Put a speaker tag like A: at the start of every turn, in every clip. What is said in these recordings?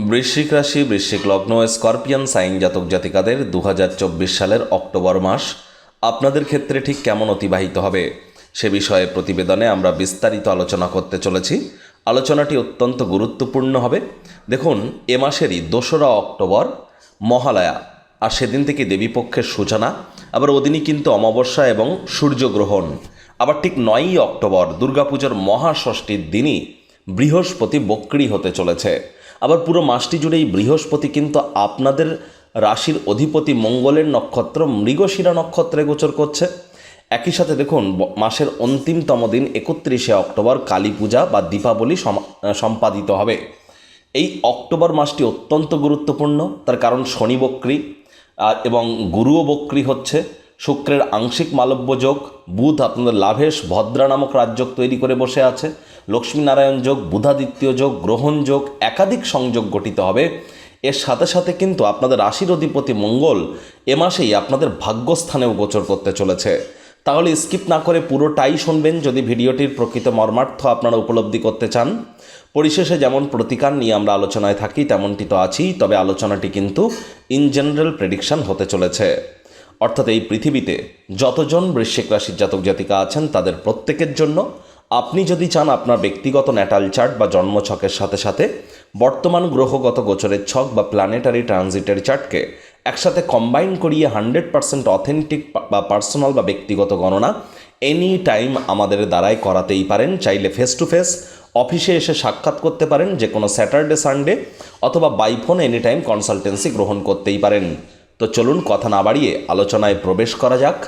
A: বৃশ্চিক রাশি, বৃশ্চিক লগ্ন, স্করপিয়ান সাইন জাতক জাতিকাদের দু হাজার চব্বিশ সালের অক্টোবর মাস আপনাদের ক্ষেত্রে ঠিক কেমন অতিবাহিত হবে? সে বিষয়ে প্রতিবেদনে আমরা বিস্তারিত আলোচনা করতে চলেছি। আলোচনাটি অত্যন্ত গুরুত্বপূর্ণ হবে। দেখুন, এ মাসেরই দোসরা অক্টোবর, মহালয়া। আর সেদিন থেকে দেবীপক্ষের সূচনা, আবার ওদিনই কিন্তু অমাবস্যা এবং সূর্যগ্রহণ। আবার ঠিক নয়ই অক্টোবর, দুর্গাপুজোর মহাষষ্ঠীর দিনই বৃহস্পতি বক্রি হতে চলেছে। আবার পুরো মাসটি জুড়েই বৃহস্পতি কিন্তু আপনাদের রাশির অধিপতি মঙ্গলের নক্ষত্র মৃগশিরা নক্ষত্রে গোচর করছে। একই সাথে দেখুন মাসের অন্তিমতম দিন একত্রিশে অক্টোবর কালী পূজা বা দীপাবলি সম- সম্পাদিত হবে। এই অক্টোবর মাসটি অত্যন্ত গুরুত্বপূর্ণ, তার কারণ শনি বক্রি এবং গুরুও বক্রি হচ্ছে। শুক্রের আংশিক মালব্য যোগ, বুধ আপনাদের লাভেশ ভদ্রা নামক রাজযোগ তৈরি করে বসে আছে। লক্ষ্মীনারায়ণ যোগ, বুধাদিত্য যোগ, গ্রহণ যোগ, একাধিক সংযোগ গঠিত হবে। এর সাথে সাথে কিন্তু আপনাদের রাশির অধিপতি মঙ্গল এ মাসেই আপনাদের ভাগ্যস্থানেও গোচর করতে চলেছে। তাহলে স্কিপ না করে পুরোটাই শুনবেন যদি ভিডিওটির প্রকৃত মর্মার্থ আপনারা উপলব্ধি করতে চান। পরিশেষে যেমন প্রতিকার নিয়ে আমরা আলোচনায় থাকি, তেমনটি তো আছি তবে আলোচনাটি কিন্তু ইন জেনারেল প্রেডিকশন হতে চলেছে। অর্থাৎ এই পৃথিবীতে যতজন বৃশ্চিক রাশির জাতক জাতিকা আছেন, তাদের প্রত্যেকের জন্য আপনি যদি চান আপনার ব্যক্তিগত ন্যাটাল চার্ট বা জন্মছকের সাথে সাথে বর্তমান গ্রহগত গোচরের ছক বা প্ল্যানেটারি ট্রানজিটের চার্টকে একসাথে কম্বাইন করিয়ে হান্ড্রেড পার্সেন্ট অথেন্টিক বা পার্সোনাল বা ব্যক্তিগত গণনা এনি টাইম আমাদের দ্বারাই করাতেই পারেন। চাইলে ফেস টু ফেস অফিসে এসে সাক্ষাৎ করতে পারেন যে কোনো স্যাটারডে সানডে অথবা by phone any time consultancy গ্রহণ করতেই পারেন। তো চলুন কথা না বাড়িয়ে আলোচনায় প্রবেশ করা যাক।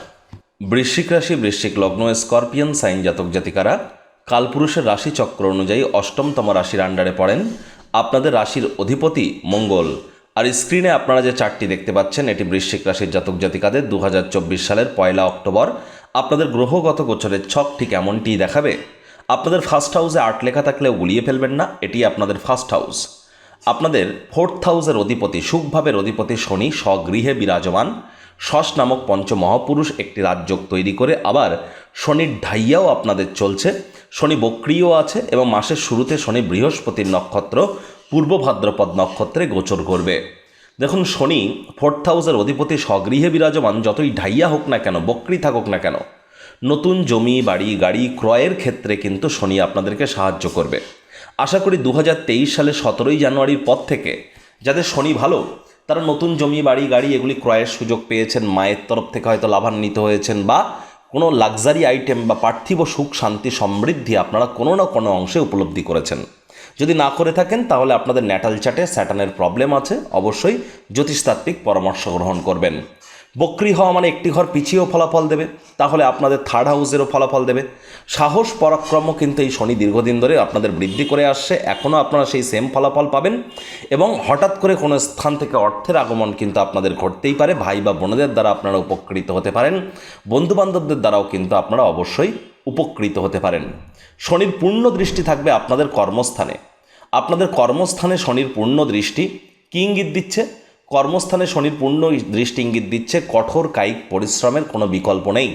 A: বৃশ্চিক রাশি, বৃশ্চিক লগ্ন, স্করপিয়ান, সাইন জাতক জাতিকারা, কালপুরুষের রাশি চক্র অনুযায়ী অষ্টমতম রাশির আন্ডারে পড়েন। আপনাদের রাশির অধিপতি মঙ্গল। আর স্ক্রিনে আপনারা যে চারটি দেখতে পাচ্ছেন, এটি বৃশ্চিক রাশির জাতক জাতিকাদের দু হাজার চব্বিশ সালের পয়লা অক্টোবর। আপনাদের গ্রহগত গোচরের ছক ঠিক এমনটিই দেখাবে। আপনাদের ফার্স্ট হাউসে আট লেখা থাকলেও গুলিয়ে ফেলবেন না, এটি আপনাদের ফার্স্ট হাউস আপনাদের ফোর্থ হাউসের অধিপতি, সুখভাবের অধিপতি শনি স্বগৃহে বিরাজমান। শশ নামক পঞ্চমহাপুরুষ একটি রাজযোগ তৈরি করে আবার শনির ঢাইয়াও আপনাদের চলছে। শনি বক্রিয় আছে এবং মাসের শুরুতে শনি বৃহস্পতির নক্ষত্র পূর্ব ভাদ্রপদ নক্ষত্রে গোচর করবে। দেখুন, শনি ফোর্থ হাউসের অধিপতি স্বগৃহে বিরাজমান, যতই ঢাইয়া হোক না কেন, বক্রি থাকুক না কেন, নতুন জমি, বাড়ি, গাড়ি ক্রয়ের ক্ষেত্রে কিন্তু শনি আপনাদেরকে সাহায্য করবে। আশা করি দু হাজার তেইশ সালে সতেরোই জানুয়ারির পর থেকে যাদের শনি ভালো তারা নতুন জমি, বাড়ি, গাড়ি এগুলি ক্রয়ের সুযোগ পেয়েছেন, মায়ের তরফ থেকে হয়তো লাভান্বিত হয়েছেন বা কোনো লাক্সারি আইটেম বা পার্থিব সুখ, শান্তি, সমৃদ্ধি আপনারা কোনো না কোনো অংশে উপলব্ধি করেছেন। যদি না করে থাকেন, তাহলে আপনাদের ন্যাটাল চাটে স্যাটানের প্রবলেম আছে। অবশ্যই জ্যোতিষতাত্ত্বিক পরামর্শ গ্রহণ করবেন। বক্রি হওয়া মানে একটি ঘর পিছিয়েও ফলাফল দেবে, তাহলে আপনাদের থার্ড হাউসেরও ফলাফল দেবে। সাহস পরাক্রম কিন্তু এই শনি দীর্ঘদিন ধরে আপনাদের বৃদ্ধি করে আসছে, এখনও আপনারা সেই সেম ফলাফল পাবেন এবং হঠাৎ করে কোনো স্থান থেকে অর্থের আগমন কিন্তু আপনাদের ঘটতেই পারে, ভাই বা বোনদের দ্বারা আপনারা উপকৃত হতে পারেন, বন্ধুবান্ধবদের দ্বারাও কিন্তু আপনারা অবশ্যই উপকৃত হতে পারেন। শনির পূর্ণ দৃষ্টি থাকবে আপনাদের কর্মস্থানে। আপনাদের কর্মস্থানে শনির পূর্ণ দৃষ্টি কি ইঙ্গিত দিচ্ছে কর্মস্থানে শনির পূর্ণ দৃষ্টি ইঙ্গিত দিচ্ছে কঠোর কায়িক পরিশ্রমের কোনো বিকল্প নেই।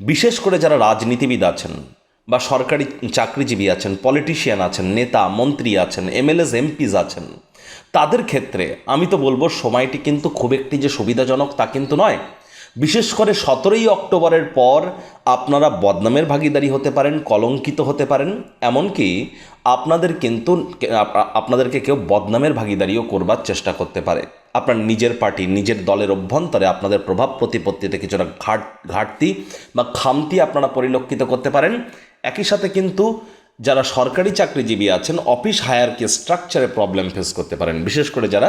A: বিশেষ করে যারা রাজনীতিবিদ আছেন বা সরকারি চাকরিজীবী আছেন পলিটিশিয়ান আছেন, নেতা, মন্ত্রী আছেন, এমএলএস এমপিজ আছেন, তাদের ক্ষেত্রে আমি তো বলব সময়টি কিন্তু খুব একটি যে সুবিধাজনক তা কিন্তু নয়। বিশেষ করে সতেরোই অক্টোবরের পর আপনারা বদনামের ভাগিদারি হতে পারেন, কলঙ্কিত হতে পারেন, এমনকি আপনাদের কিন্তু, আপনাদেরকে কেউ বদনামের ভাগিদারিও করবার চেষ্টা করতে পারে। আপনার নিজের পার্টি, নিজের দলের অভ্যন্তরে আপনাদের প্রভাব প্রতিপত্তিতে কিছুটা ঘাট, ঘাটতি বা খামতি আপনারা পরিলক্ষিত করতে পারেন। একই সাথে কিন্তু যারা সরকারি চাকরিজীবী আছেন, অফিস হায়ারকে স্ট্রাকচারে প্রবলেম ফেস করতে পারেন। বিশেষ করে যারা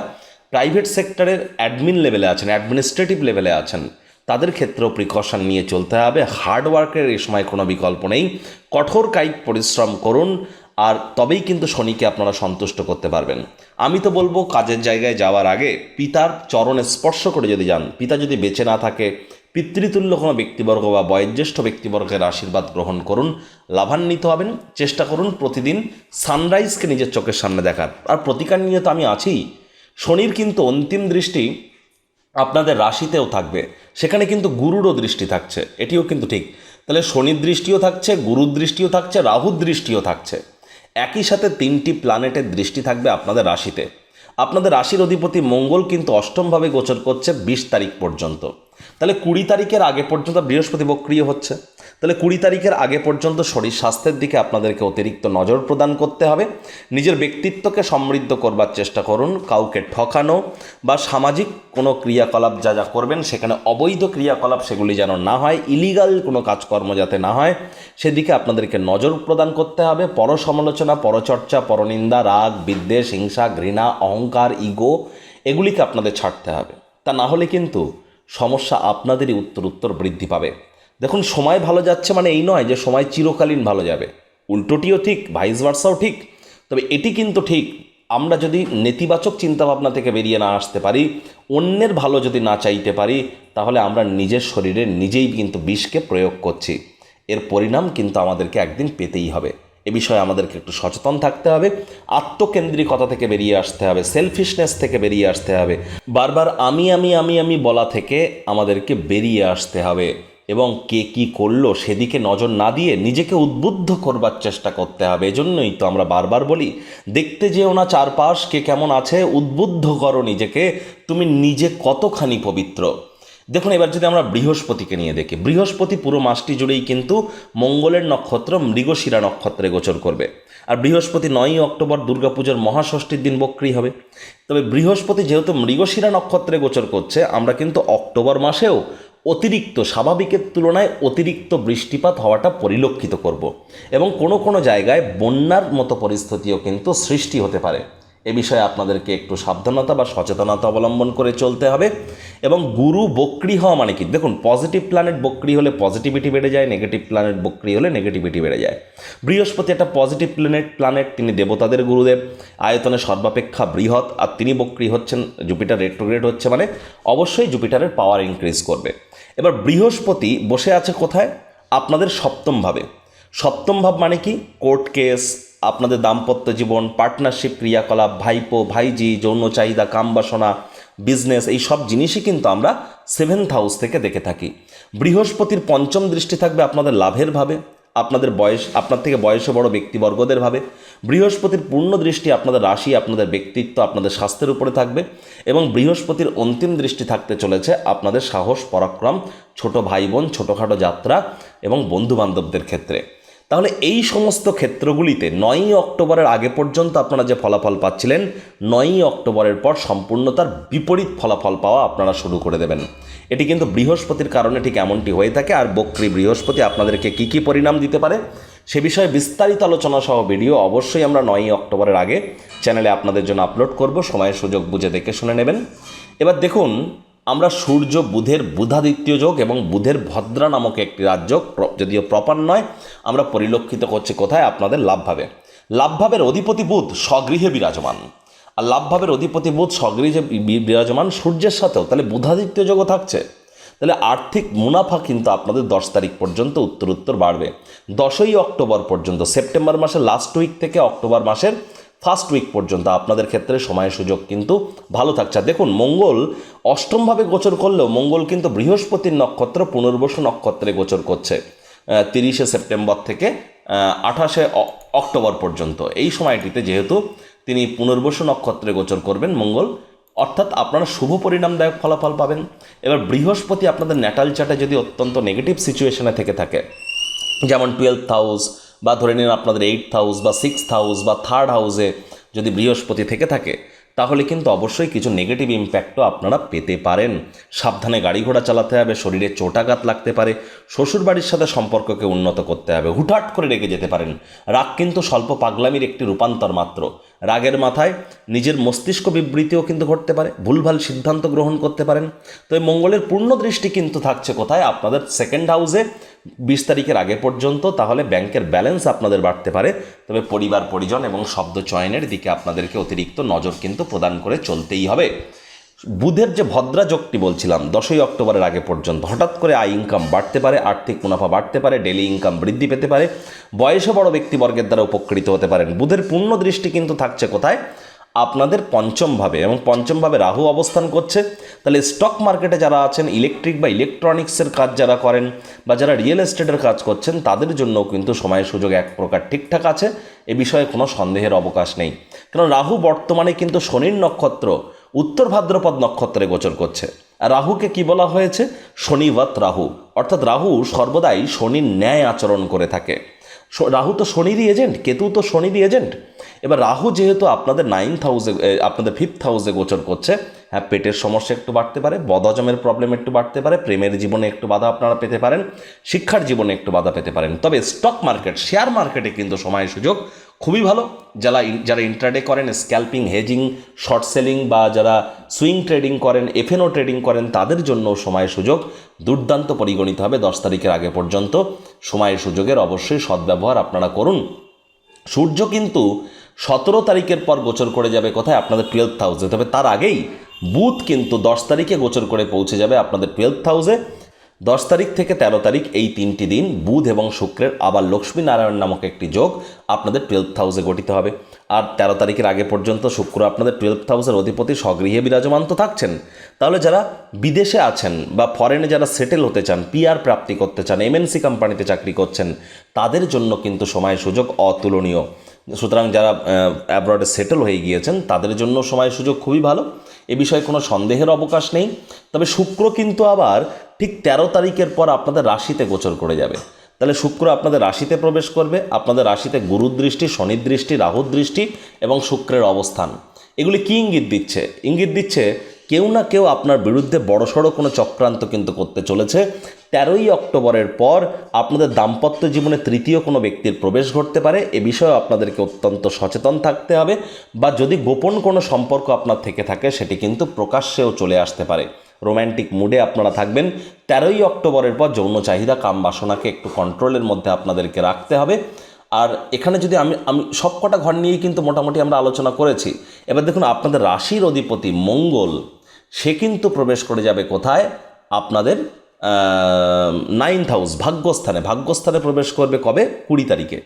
A: প্রাইভেট সেক্টরের অ্যাডমিন লেভেলে আছেন, অ্যাডমিনিস্ট্রেটিভ লেভেলে আছেন, তাদের ক্ষেত্রেও প্রিকশন নিয়ে চলতে হবে। হার্ডওয়ার্কের এ সময় কোনো বিকল্প নেই। কঠোর কায়িক পরিশ্রম করুন। আর তবেই কিন্তু শনিকে আপনারা সন্তুষ্ট করতে পারবেন। আমি তো বলব কাজের জায়গায় যাওয়ার আগে পিতার চরণে স্পর্শ করে যদি যান, পিতা যদি বেঁচে না থাকে, পিতৃতুল্য কোনো ব্যক্তিবর্গ বা বয়োজ্যেষ্ঠ ব্যক্তিবর্গের আশীর্বাদ গ্রহণ করুন, লাভান্বিত হবেন, চেষ্টা করুন প্রতিদিন সানরাইজকে নিজের চোখের সামনে দেখার। আর প্রতিকার নিয়ে তো আমি আছি। শনির কিন্তু অন্তিম দৃষ্টি আপনাদের রাশিতেও থাকবে। সেখানে কিন্তু গুরুরও দৃষ্টি থাকছে। এটিও কিন্তু ঠিক। তাহলে শনির দৃষ্টিও থাকছে, গুরুর দৃষ্টিও থাকছে, রাহুর দৃষ্টিও থাকছে। একই সাথে তিনটি প্ল্যানেটের দৃষ্টি থাকবে আপনাদের রাশিতে। আপনাদের রাশির অধিপতি মঙ্গল কিন্তু অষ্টমভাবে গোচর করছে বিশ তারিখ পর্যন্ত। তাহলে কুড়ি তারিখের আগে পর্যন্ত বৃহস্পতি বক্রিয় হচ্ছে। তাহলে কুড়ি তারিখের আগে পর্যন্ত শরীর স্বাস্থ্যের দিকে আপনাদেরকে অতিরিক্ত নজর প্রদান করতে হবে। নিজের ব্যক্তিত্বকে সমৃদ্ধ করবার চেষ্টা করুন, কাউকে ঠকানো বা সামাজিক কোনো ক্রিয়াকলাপ যা যা করবেন সেখানে অবৈধ ক্রিয়াকলাপ সেগুলি যেন না হয় ইলিগাল কোনো কাজকর্ম যাতে না হয়, সেদিকে আপনাদেরকে নজর প্রদান করতে হবে। পর সমালোচনা পরচর্চা, পরনিন্দা, রাগ, বিদ্বেষ, হিংসা, ঘৃণা, অহংকার, ইগো এগুলিকে আপনাদের ছাড়তে হবে। তা না হলে কিন্তু সমস্যা আপনাদেরই উত্তর উত্তর বৃদ্ধি পাবে। দেখুন, সময় ভালো যাচ্ছে মানে এই নয় যে সময় চিরকালীন ভালো যাবে। উল্টোটিও ঠিক ভাইস ভার্সাও ঠিক। তবে এটি কিন্তু ঠিক, আমরা যদি নেতিবাচক চিন্তাভাবনা থেকে বেরিয়ে না আসতে পারি, অন্যের ভালো যদি না চাইতে পারি, তাহলে আমরা নিজের শরীরে নিজেই কিন্তু বিষকে প্রয়োগ করছি। এর পরিণাম কিন্তু আমাদেরকে একদিন পেতেই হবে। এ বিষয়ে আমাদেরকে একটু সচেতন থাকতে হবে, আত্মকেন্দ্রিকতা থেকে বেরিয়ে আসতে হবে সেলফিশনেস থেকে বেরিয়ে আসতে হবে। বারবার আমি আমি আমি আমি বলা থেকে আমাদেরকে বেরিয়ে আসতে হবে। এবং কে কি করল সেদিকে নজর না দিয়ে নিজেকে উদ্বুদ্ধ করবার চেষ্টা করতে হবে। এজন্যই তো আমরা বারবার বলি, দেখতে যেও না চারপাশ, কে কেমন আছে, উদ্বুদ্ধ করো নিজেকে, তুমি নিজে কতখানি পবিত্র। দেখুন, এবার যদি আমরা বৃহস্পতিকে নিয়ে দেখি, বৃহস্পতি পুরো মাসটি জুড়েই কিন্তু মঙ্গলের নক্ষত্র, মৃগশিরা নক্ষত্রে গোচর করবে। আর বৃহস্পতি নয়ই অক্টোবর দুর্গাপুজোর মহাষষ্ঠীর দিন বক্রি হবে। তবে বৃহস্পতি যেহেতু মৃগশিরা নক্ষত্রে গোচর করছে, আমরা কিন্তু অক্টোবর মাসেও অতিরিক্ত স্বাভাবিকের তুলনায় অতিরিক্ত বৃষ্টিপাত হওয়াটা পরিলক্ষিত করব। এবং কোনো কোনো জায়গায় বন্যার মতো পরিস্থিতিও কিন্তু সৃষ্টি হতে পারে। এ বিষয়ে আপনাদেরকে একটু সাবধানতা বা সচেতনতা অবলম্বন করে চলতে হবে। এবং গুরু বক্রি হওয়া মানে কি? দেখুন পজিটিভ প্ল্যানেট বক্রি হলে পজিটিভিটি বেড়ে যায় নেগেটিভ প্ল্যানেট বক্রি হলে নেগেটিভিটি বেড়ে যায়। বৃহস্পতি একটা পজিটিভ প্ল্যানেট প্ল্যানেট তিনি দেবতাদের গুরুদেব। আয়তনে সর্বাপেক্ষা বৃহৎ, আর তিনি বক্রি হচ্ছেন জুপিটার রেট্রোগ্রেড হচ্ছে মানে অবশ্যই জুপিটারের পাওয়ার ইনক্রিজ করবে। এবার বৃহস্পতি বসে আছে কোথায়? আপনাদের সপ্তম ভাবে। সপ্তম ভাব মানে কি? কোর্ট কেস আপনাদের দাম্পত্য জীবন পার্টনারশিপ ক্রিয়াকলাপ, ভাইপো, ভাইজি, যৌন চাহিদা, কাম বাসনা বিজনেস এই সব জিনিসই কিন্তু আমরা সেভেন্থ হাউস থেকে দেখে থাকি। বৃহস্পতির পঞ্চম দৃষ্টি থাকবে আপনাদের লাভের ভাবে, আপনাদের বয়স, আপনার থেকে বয়সে বড় ব্যক্তিবর্গদের ভাবে। বৃহস্পতির পূর্ণ দৃষ্টি আপনাদের রাশি, আপনাদের ব্যক্তিত্ব, আপনাদের স্বাস্থ্যের উপরে থাকবে এবং বৃহস্পতির অন্তিম দৃষ্টি থাকতে চলেছে আপনাদের সাহস, পরাক্রম, ছোট ভাই বোন ছোটোখাটো যাত্রা এবং বন্ধুবান্ধবদের ক্ষেত্রে। তাহলে এই সমস্ত ক্ষেত্রগুলিতে নয়ই অক্টোবরের আগে পর্যন্ত আপনারা যে ফলাফল পাচ্ছিলেন, নয়ই অক্টোবরের পর সম্পূর্ণ তার বিপরীত ফলাফল পাওয়া আপনারা শুরু করে দেবেন। এটি কিন্তু বৃহস্পতির কারণে ঠিক এমনটি হয়ে থাকে। আর বক্রী বৃহস্পতি আপনাদেরকে কী কী পরিণাম দিতে পারে, সে বিষয়ে বিস্তারিত আলোচনা সহ ভিডিও অবশ্যই আমরা নয়ই অক্টোবরের আগে চ্যানেলে আপনাদের জন্য আপলোড করব। সময়ের সুযোগ বুঝে দেখে শুনে নেবেন। এবার দেখুন আমরা সূর্য বুধের বুধাদিত্য যোগ এবং বুধের ভদ্রা নামক একটি রাজ্য যদিও প্রপার নয়, আমরা পরিলক্ষিত করছি কোথায়? আপনাদের লাভভাবে। লাভভাবের অধিপতি বুধ স্বগৃহে বিরাজমান। আর লাভভাবের অধিপতি বুধ স্বগৃহে বিরাজমান সূর্যের সাথেও। তাহলে বুধাদিত্য যোগও থাকছে। তাহলে আর্থিক মুনাফা কিন্তু আপনাদের দশ তারিখ পর্যন্ত উত্তর উত্তর বাড়বে। দশই অক্টোবর পর্যন্ত, সেপ্টেম্বর মাসের লাস্ট উইক থেকে অক্টোবর মাসের ফার্স্ট উইক পর্যন্ত আপনাদের ক্ষেত্রে সময় সুযোগ কিন্তু ভালো থাকছে। দেখুন, মঙ্গল অষ্টমভাবে গোচর করলেও মঙ্গল কিন্তু বৃহস্পতির নক্ষত্র, পুনর্বসু নক্ষত্রে গোচর করছে তিরিশে সেপ্টেম্বর থেকে আঠাশে অক্টোবর পর্যন্ত। এই সময়টিতে যেহেতু তিনি পুনর্বসু নক্ষত্রে গোচর করবেন মঙ্গল, অর্থাৎ আপনারা শুভ পরিণামদায়ক ফলাফল পাবেন। এবার বৃহস্পতি আপনাদের ন্যাটাল চার্টে যদি অত্যন্ত নেগেটিভ সিচুয়েশনে থেকে থাকে, যেমন টুয়েলভ হাউস বা ধরে নিন আপনাদের এইট হাউস বা সিক্স হাউস বা থার্ড হাউসে যদি বৃহস্পতি থেকে থাকে, তাহলে কিন্তু অবশ্যই কিছু নেগেটিভ ইম্প্যাক্টও আপনারা পেতে পারেন। সাবধানে গাড়ি ঘোড়া চালাতে হবে, শরীরে চোটাঘাত লাগতে পারে, শ্বশুরবাড়ির সাথে সম্পর্ককে উন্নত করতে হবে, হুটহাট করে রেগে যেতে পারেন। রাগ কিন্তু স্বল্প পাগলামির একটি রূপান্তর মাত্র। রাগের মাথায় নিজের মস্তিষ্ক বিবৃতিও কিন্তু ঘটতে পারে, ভুলভাল সিদ্ধান্ত গ্রহণ করতে পারেন। তো এই মঙ্গলের পূর্ণ দৃষ্টি কিন্তু থাকছে কোথায়? আপনাদের সেকেন্ড হাউসে বিশ তারিখের আগে পর্যন্ত, তাহলে ব্যাংকের ব্যালেন্স আপনাদের বাড়তে পারে। তবে পরিবার, পরিজন এবং শব্দ চয়নের দিকে আপনাদেরকে অতিরিক্ত নজর কিন্তু প্রদান করে চলতেই হবে। বুধের যে ভদ্রা যোগটি বলছিলাম, দশই অক্টোবরের আগে পর্যন্ত, হঠাৎ করে আয় ইনকাম বাড়তে পারে, আর্থিক মুনাফা বাড়তে পারে ডেলি ইনকাম বৃদ্ধি পেতে পারে, বয়সে বড় ব্যক্তিবর্গের দ্বারা উপকৃত হতে পারেন। বুধের পূর্ণ দৃষ্টি কিন্তু থাকছে কোথায়? আপনাদের পঞ্চমভাবে এবং পঞ্চমভাবে রাহু অবস্থান করছে। তাহলে স্টক মার্কেটে যারা আছেন ইলেকট্রিক বা ইলেকট্রনিক্সের কাজ যারা করেন বা যারা রিয়েল এস্টেটের কাজ করছেন, তাদের জন্য কিন্তু সময়ের সুযোগ এক প্রকার ঠিকঠাক আছে। এ বিষয়ে কোনো সন্দেহের অবকাশ নেই। কারণ রাহু বর্তমানে কিন্তু শনির নক্ষত্র, উত্তর ভাদ্রপদ নক্ষত্রে গোচর করছে। আর রাহুকে কি বলা হয়েছে? শনিবত রাহু। অর্থাৎ রাহু সর্বদাই শনির ন্যায় আচরণ করে থাকে। রাহু তো শনিরই এজেন্ট কেতু তো শনিরই এজেন্ট এবার রাহু যেহেতু আপনাদের নাইন্থ হাউসে আপনাদের ফিফথ হাউসে গোচর করছে হ্যাঁ পেটের সমস্যা একটু বাড়তে পারে, বদহজমের প্রবলেম একটু বাড়তে পারে, প্রেমের জীবনে একটু বাধা আপনারা পেতে পারেন, শিক্ষার জীবনে একটু বাধা পেতে পারেন। তবে স্টক মার্কেট শেয়ার মার্কেটে কিন্তু সময় সুযোগ খুবই ভালো। যারা যারা ইন্টারডে করেন স্ক্যাল্পিং হেজিং শর্ট সেলিং বা যারা সুইং ট্রেডিং করেন এফএনও ট্রেডিং করেন, তাদের জন্য সময় সুযোগ দুর্দান্ত পরিগণিত হবে দশ তারিখের আগে পর্যন্ত। সময়ের সুযোগের অবশ্যই সদ্ব্যবহার আপনারা করুন। সূর্য কিন্তু সতেরো তারিখের পর গোচর করে যাবে কোথায়? আপনাদের টুয়েলথ হাউসে তবে তার আগেই বুথ কিন্তু দশ তারিখে গোচর করে পৌঁছে যাবে আপনাদের টুয়েলভ হাউসে দশ তারিখ থেকে তেরো তারিখ এই তিনটি দিন, বুধ এবং শুক্রের, আবার লক্ষ্মী নারায়ণ নামক একটি যোগ আপনাদের টুয়েলভ হাউসে গঠিত হবে। আর তেরো তারিখের আগে পর্যন্ত শুক্র আপনাদের টুয়েলভ হাউসের অধিপতি, স্বগৃহে বিরাজমান তো থাকছেন। তাহলে যারা বিদেশে আছেন বা ফরেনে যারা সেটেল হতে চান পিআর প্রাপ্তি করতে চান এমএনসি কোম্পানিতে চাকরি করছেন, তাদের জন্য কিন্তু সময় সুযোগ অতুলনীয়। সুতরাং যারা অ্যাব্রডে সেটেল হয়ে গিয়েছেন, তাদের জন্য সময় সুযোগ খুবই ভালো। এ বিষয়ে কোনো সন্দেহের অবকাশ নেই। তবে শুক্র কিন্তু আবার ঠিক তেরো তারিখের পর আপনাদের রাশিতে গোচর করে যাবে। তাহলে শুক্র আপনাদের রাশিতে প্রবেশ করবে, আপনাদের রাশিতে গুরুর দৃষ্টি, শনির দৃষ্টি, রাহুর দৃষ্টি এবং শুক্রের অবস্থান। এগুলি কী ইঙ্গিত দিচ্ছে? ইঙ্গিত দিচ্ছে কেউ না কেউ আপনার বিরুদ্ধে বড়সড় কোনো চক্রান্ত কিন্তু করতে চলেছে। তেরোই অক্টোবরের পর আপনাদের দাম্পত্য জীবনে তৃতীয় কোনো ব্যক্তির প্রবেশ ঘটতে পারে। এ বিষয়ে আপনাদেরকে অত্যন্ত সচেতন থাকতে হবে বা যদি গোপন কোনো সম্পর্ক আপনার থেকে থাকে, সেটি কিন্তু প্রকাশ্যেও চলে আসতে পারে। রোম্যান্টিক মুডে আপনারা থাকবেন। তেরোই অক্টোবরের পর যৌন চাহিদা, কাম বাসনাকে একটু কন্ট্রোলের মধ্যে আপনাদেরকে রাখতে হবে। আর এখানে যদি আমি আমি সবকটা ঘর নিয়েই কিন্তু মোটামুটি আমরা আলোচনা করেছি। এবার দেখুন, আপনাদের রাশির অধিপতি মঙ্গল সে কিন্তু প্রবেশ করে যাবে কোথায়? আপনাদের নাইন্থ হাউস ভাগ্যস্থানে। ভাগ্যস্থানে প্রবেশ করবে কবে? কুড়ি তারিখে।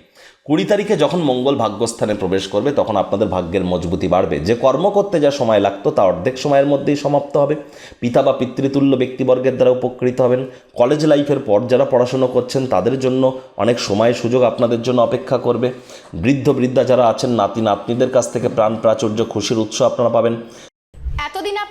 A: কুড়ি তারিখে যখন মঙ্গল ভাগ্যস্থানে প্রবেশ করবে, তখন আপনাদের ভাগ্যের মজবুতি বাড়বে। যে কর্ম করতে যা সময় লাগতো, তা অর্ধেক সময়ের মধ্যেই সমাপ্ত হবে। পিতা বা পিতৃতুল্য ব্যক্তিবর্গের দ্বারা উপকৃত হবেন। কলেজ লাইফের পর যারা পড়াশুনো করছেন, তাদের জন্য অনেক সময় সুযোগ আপনাদের জন্য অপেক্ষা করবে। বৃদ্ধ, বৃদ্ধা যারা আছেন, নাতি, নাতনিদের কাছ থেকে প্রাণ প্রাচুর্য, খুশির উৎস আপনারা পাবেন।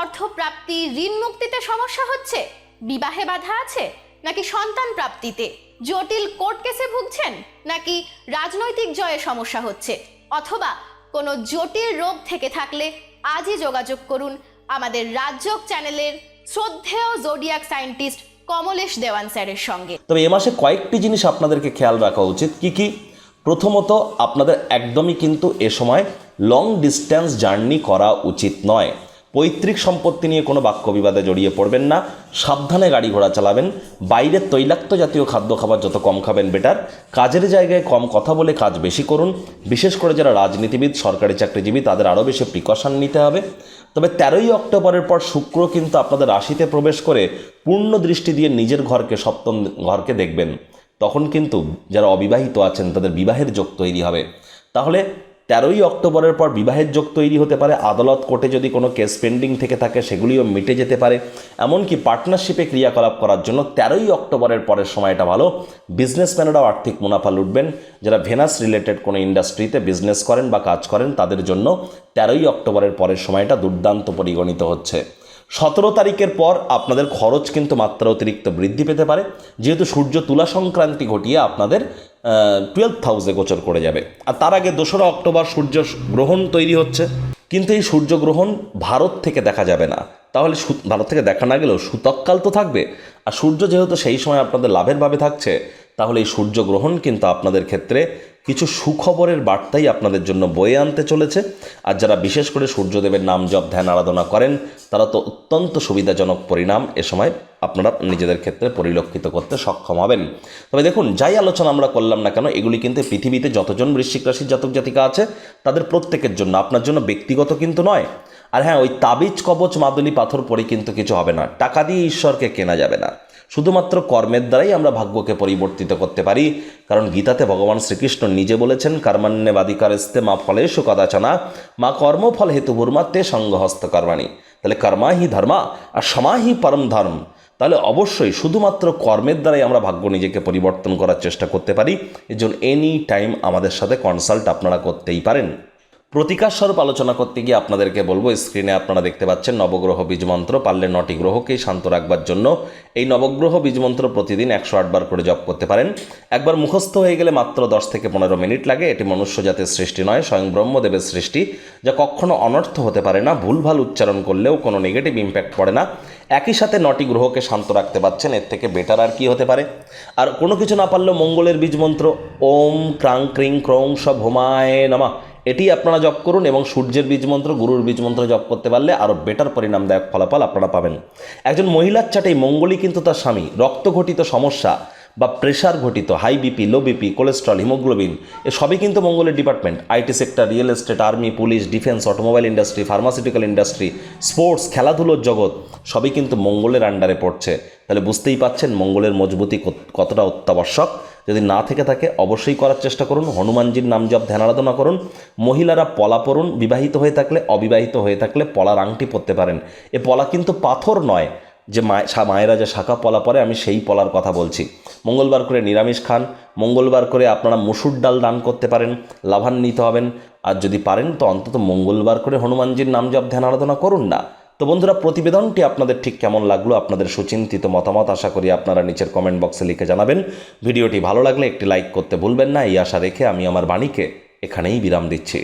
B: অর্থপ্রাপ্তি, ঋণ মুক্তিতে সমস্যা হচ্ছে? বিবাহে বাধা আছে? নাকি সন্তান প্রাপ্তিতে? জটিল কোর্ট কেসে ভুগছেন? নাকি রাজনৈতিক জয়ে সমস্যা হচ্ছে? অথবা কোনো জটিল রোগ থেকে থাকলে আজই যোগাযোগ করুন আমাদের রাজ্যক চ্যানেলের শ্রদ্ধেয় জোডিয়াক সায়েন্টিস্ট কমলেশ দেওয়ান স্যারের সঙ্গে।
A: তবে এ মাসে কয়েকটি জিনিস আপনাদেরকে খেয়াল রাখা উচিত। কি কি? প্রথমত, আপনাদের একদমই কিন্তু এ সময় লং ডিস্ট্যান্স জার্নি করা উচিত নয়। পৈতৃক সম্পত্তি নিয়ে কোনো বাক্য বিবাদে জড়িয়ে পড়বেন না। সাবধানে গাড়ি ঘোড়া চালাবেন। বাইরের তৈলাক্ত জাতীয় খাদ্য খাবার যত কম খাবেন, বেটার। কাজের জায়গায় কম কথা বলে কাজ বেশি করুন। বিশেষ করে যারা রাজনীতিবিদ, সরকারি চাকরিজীবী, তাদের আরও বেশি প্রিকশন নিতে হবে। তবে তেরোই অক্টোবরের পর শুক্র কিন্তু আপনাদের রাশিতে প্রবেশ করে পূর্ণ দৃষ্টি দিয়ে নিজের ঘরকে, সপ্তম ঘরকে দেখবেন। তখন কিন্তু যারা অবিবাহিত আছেন, তাদের বিবাহের যোগ তৈরি হবে। তাহলে তেরোই অক্টোবরের পর বিবাহের যোগ তৈরি হতে পারে। আদালত কোর্টে যদি কোনো কেস পেন্ডিং থেকে থাকে, সেগুলিও মিটে যেতে পারে। এমনকি পার্টনারশিপে ক্রিয়াকলাপ করার জন্য তেরোই অক্টোবরের পরের সময়টা ভালো। বিজনেসম্যানেরাও আর্থিক মুনাফা লুটবেন। যারা ভেনাস রিলেটেড কোনো ইন্ডাস্ট্রিতে বিজনেস করেন বা কাজ করেন, তাদের জন্য তেরোই অক্টোবরের পরের সময়টা দুর্দান্ত পরিগণিত হচ্ছে। সতেরো তারিখের পর আপনাদের খরচ কিন্তু মাত্রা অতিরিক্ত বৃদ্ধি পেতে পারে। যেহেতু সূর্য তুলা সংক্রান্তি ঘটিয়ে আপনাদের টুয়েলভ হাউসে গোচর করে যাবে। আর তার আগে দোসরা অক্টোবর সূর্য গ্রহণ তৈরি হচ্ছে। কিন্তু এই সূর্যগ্রহণ ভারত থেকে দেখা যাবে না। তাহলে ভারত থেকে দেখা না গেলেও সূতককাল তো থাকবে। আর সূর্য যেহেতু সেই সময় আপনাদের লাভের ভাবে থাকছে, তাহলে এই সূর্যগ্রহণ কিন্তু আপনাদের ক্ষেত্রে কিছু সুখবরের বার্তাই আপনাদের জন্য বয়ে আনতে চলেছে। আর যারা বিশেষ করে সূর্যদেবের নাম জপ, ধ্যান, আরাধনা করেন, তারা তো অত্যন্ত সুবিধাজনক পরিণাম এ সময় আপনারা নিজেদের ক্ষেত্রে পরিলক্ষিত করতে সক্ষম হবেন। তবে দেখুন, যাই আলোচনা আমরা করলাম না কেন, এগুলি কিন্তু পৃথিবীতে যতজন বৃশ্চিক রাশির জাতক জাতিকা আছে, তাদের প্রত্যেকের জন্য, আপনার জন্য ব্যক্তিগত কিন্তু নয়। আর হ্যাঁ ওই তাবিজ, কবচ, মাদুলি, পাথর পরে কিন্তু কিছু হবে না। টাকা দিয়ে ঈশ্বরকে কেনা যাবে না। শুধুমাত্র কর্মের দ্বারাই আমরা ভাগ্যকে পরিবর্তিত করতে পারি। কারণ গীতাতে ভগবান শ্রীকৃষ্ণ নিজে বলেছেন কর্মান্যে বাদিকারস্তে মা ফলেশু কদাচনা, মা কর্মফল হেতু ভূর্মাত্মে সঙ্গহস্ত কর্মাণী। তাহলে কর্মাহি ধর্মা আর সমাহি পরম ধর্ম। তাহলে অবশ্যই শুধুমাত্র কর্মের দ্বারাই আমরা ভাগ্য নিজেকে পরিবর্তন করার চেষ্টা করতে পারি। এর জন্য এনি টাইম আমাদের সাথে কনসাল্ট আপনারা করতেই পারেন। প্রতিকার স্বরূপ আলোচনা করতে গিয়ে আপনাদেরকে বলব স্ক্রিনে আপনারা দেখতে পাচ্ছেন নবগ্রহ বীজমন্ত্র পারলে নটি গ্রহকেই শান্ত রাখবার জন্য। এই নবগ্রহ বীজমন্ত্র প্রতিদিন একশো আটবার করে জপ করতে পারেন। একবার মুখস্থ হয়ে গেলে মাত্র দশ থেকে পনেরো মিনিট লাগে। এটি মনুষ্য জাতির সৃষ্টি নয়, স্বয়ং ব্রহ্মদেবের সৃষ্টি, যা কখনো অনর্থ হতে পারে না। ভুলভাল উচ্চারণ করলেও কোনো নেগেটিভ ইম্প্যাক্ট পড়ে না। একই সাথে নটি গ্রহকে শান্ত রাখতে পারছেন এর থেকে বেটার আর কি হতে পারে? আর কোনো কিছু না পারলেও মঙ্গলের বীজমন্ত্র ওম ক্রাং ক্রিং ক্রৌং সব হোমায় নামা। এটি আপনারা জপ করুন এবং সূর্যের বীজ মন্ত্র গুরুর বীজ মন্ত্র জপ করতে পারলে আরও বেটার পরিণামদায়ক ফলাফল আপনারা পাবেন। একজন মহিলার চাটে মঙ্গলই কিন্তু তার স্বামী। রক্তঘটিত সমস্যা বা প্রেশার ঘটিত high BP low BP cholesterol haemoglobin এ সবই কিন্তু মঙ্গলের department IT sector real estate army police defence automobile industry pharmaceutical industry sports খেলাধুলোর জগৎ, সবই কিন্তু মঙ্গলের আন্ডারে পড়ছে। তাহলে বুঝতেই পাচ্ছেন মঙ্গলের মজবুতি কতটা অত্যাবশ্যক। যদি না থেকে থাকে, অবশ্যই করার চেষ্টা করুন। হনুমানজির নাম জপ, ধ্যান আরাধনা করুন। মহিলারা পলা পরুন, বিবাহিত হয়ে থাকলে, অবিবাহিত হয়ে থাকলে পলার আংটি পরতে পারেন। এ পলা কিন্তু পাথর নয়, যে মায় মায়েরা যে শাখা পলা পরে, আমি সেই পলার কথা বলছি। মঙ্গলবার করে নিরামিষ খান, মঙ্গলবার করে আপনারা মুসুর ডাল দান করতে পারেন, লাভান্বিত হবেন। আর যদি পারেন, তো অন্তত মঙ্গলবার করে হনুমানজির নাম জপ, ধ্যান আরাধনা করুন না। তো বন্ধুরা, প্রতিবেদনটি আপনাদের ঠিক কেমন লাগল, আপনাদের সুচিন্তিত মতামত আশা করি আপনারা নিচের কমেন্ট বক্সে লিখে জানাবেন। ভিডিওটি ভালো লাগলে একটি লাইক করতে ভুলবেন না, এই আশা রেখে আমি আমার বাণীকে এখানেই বিরাম দিচ্ছি।